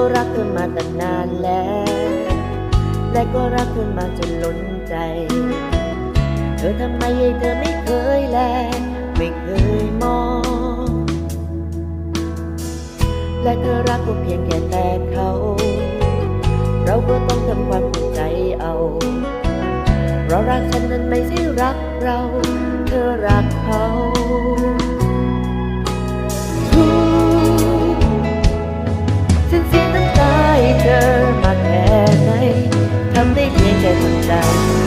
ก็รักเธอมาตั้งนานแล้ว และก็รักเธอมาจนล้นใจ เธอทำไมเธอไม่เคยแล ไม่เคยมอง และเธอรักก็เพียงแค่แต่เขา เราก็ต้องทำความเข้าใจเอา เพราะรักฉันนั้นไม่ใช่รักเรา เธอรักเขา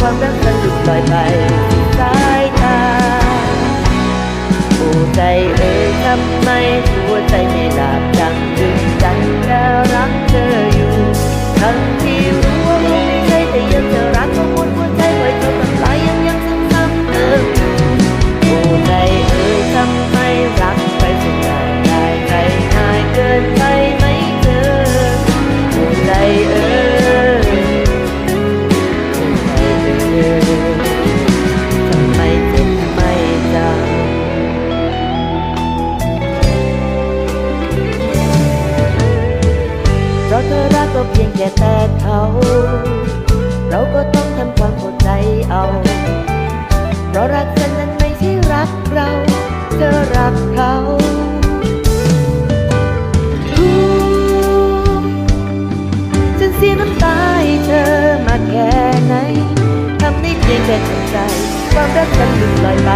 ความรักฉันหลุดลอยไปสายตาโอ้ใจเอ่ยทำไมหัวใจไม่หลับดังดึงใจแค่รัก ค่แต่เขา เราก็ต้องทำความเข้าใจเอา เพราะรักฉันนั้นไม่ใช่รักเราเธอรักเขาฮู้ฉันเสียน้ำตาให้เธอมาแค่ไหนทำได้เพียงแค่ทำใจความรักฉันหลุดลอยไป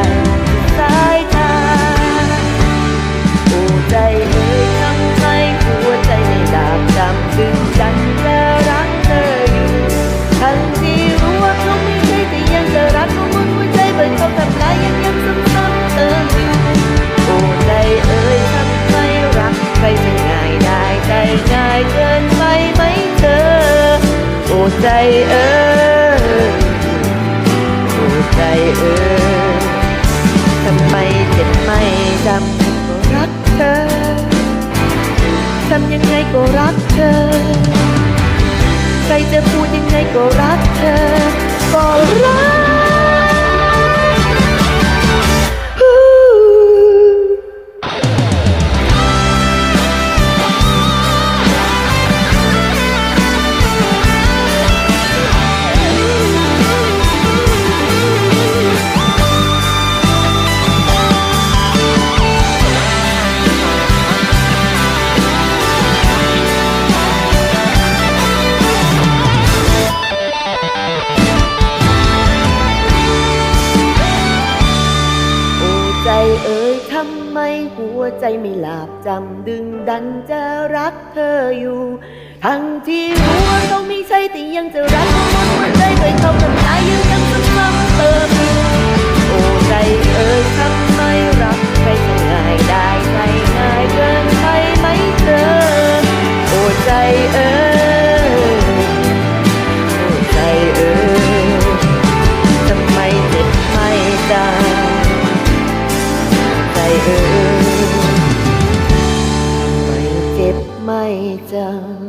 ใจเอ่ยโอ้ใจเออทำไมเจ็บไม่จำก็รักเธอทำยังไงก็รักเธอ ใครจะพูดยังไงก็รักเธอ ก็รัก เอ่ยทำไมหัวใจไม่หลับจำดึงดันจะรักเธออยู่ ทั้งที่รู้ว่าต้องไม่ใช่แต่ยังจะรัก เอ่ยทำไมเจ็บไม่จำ